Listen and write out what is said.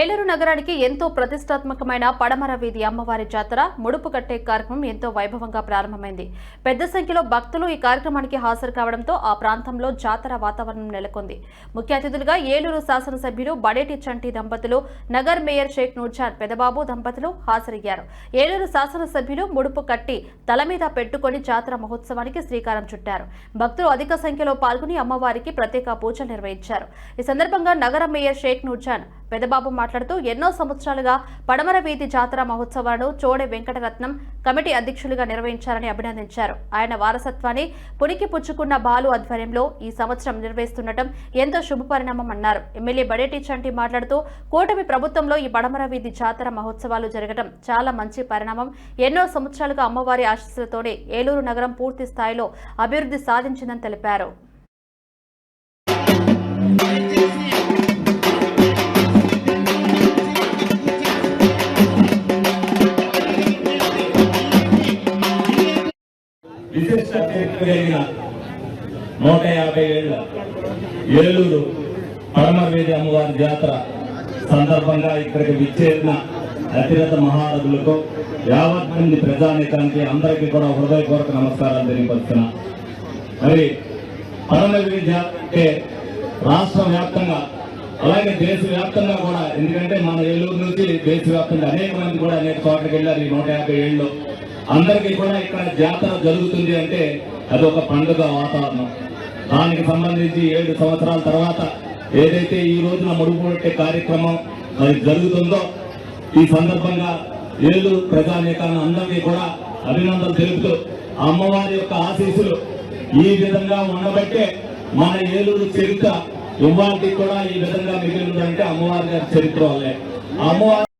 ఏలూరు నగరానికి ఎంతో ప్రతిష్టాత్మకమైన పడమర వీధి అమ్మవారి జాతర ముడుపు కట్టే కార్యక్రమం ఎంతో వైభవంగా ప్రారంభమైంది. పెద్ద సంఖ్యలో భక్తులు ఈ కార్యక్రమానికి హాజరు కావడంతో ఆ ప్రాంతంలో జాతర వాతావరణం నెలకొంది. ముఖ్య అతిథులుగా ఏలూరు శాసనసభ్యులు బడేటి చంటి దంపతులు నగర్ మేయర్ షేక్ నూర్జాన్ పెదబాబు దంపతులు హాజరయ్యారు. ఏలూరు శాసనసభ్యులు ముడుపు కట్టి తల మీద పెట్టుకొని జాతర మహోత్సవానికి శ్రీకారం చుట్టారు. భక్తులు అధిక సంఖ్యలో పాల్గొని అమ్మవారికి ప్రత్యేక పూజలు నిర్వహించారు. ఈ సందర్భంగా నగర మేయర్ షేక్ నూర్జాన్ పెదబాబు మాట్లాడుతూ ఎన్నో సంవత్సరాలుగా పడమర వీధి జాతర మహోత్సవాలను చోడే వెంకటరత్నం కమిటీ అధ్యక్షులుగా నిర్వహించారని అభినందించారు. ఆయన వారసత్వాన్ని పునికి పుచ్చుకున్న బాలు ఆధ్వర్యంలో ఈ సంవత్సరం నిర్వహిస్తుండటం ఎంతో శుభపరిణామం అన్నారు. ఎమ్మెల్యే బడేటి చంటి మాట్లాడుతూ కూటమి ప్రభుత్వంలో ఈ పడమర వీధి జాతర మహోత్సవాలు జరగడం చాలా మంచి పరిణామం. ఎన్నో సంవత్సరాలుగా అమ్మవారి ఆశీస్సులతోనే ఏలూరు నగరం పూర్తి స్థాయిలో అభివృద్ధి సాధించిందని తెలిపారు. విశిష్ట తీర్పు కలిగిన నూట యాభై ఏళ్ళ ఏలూరు పరమవేది అమ్మవారి జాతర సందర్భంగా ఇక్కడికి విచ్చేసిన అతిరథ మహారథులకు యావత్ మంది ప్రజానీకానికి అందరికీ కూడా హృదయపూర్వక నమస్కారాలు తెలియపరుస్తున్నా. మరి పరమగిరి జాతర అంటే రాష్ట్ర వ్యాప్తంగా అలాగే దేశవ్యాప్తంగా కూడా ఎందుకంటే మన ఏలూరు నుంచి దేశవ్యాప్తంగా అనేక మంది కూడా అనేక చోట్లకి వెళ్ళారు ఈ నూట యాభై ఏళ్ళు. అందరికీ కూడా ఇక్కడ జాతర జరుగుతుంది అంటే అది ఒక పండుగ వాతావరణం. దానికి సంబంధించి ఏడు సంవత్సరాల తర్వాత ఏదైతే ఈ రోజున ముడుపు కార్యక్రమం అది జరుగుతుందో ఈ సందర్భంగా ఏలూరు ప్రజానీకాన్ని అందరినీ కూడా అభినందనలు తెలుపుతూ అమ్మవారి యొక్క ఆశీస్సులు ఈ విధంగా ఉండబట్టే మన ఏలూరు చరిత్ర ఇవాళకి కూడా ఈ విధంగా మిగిలిందంటే అమ్మవారి గారి చరిత్ర వల్లే. అమ్మవారి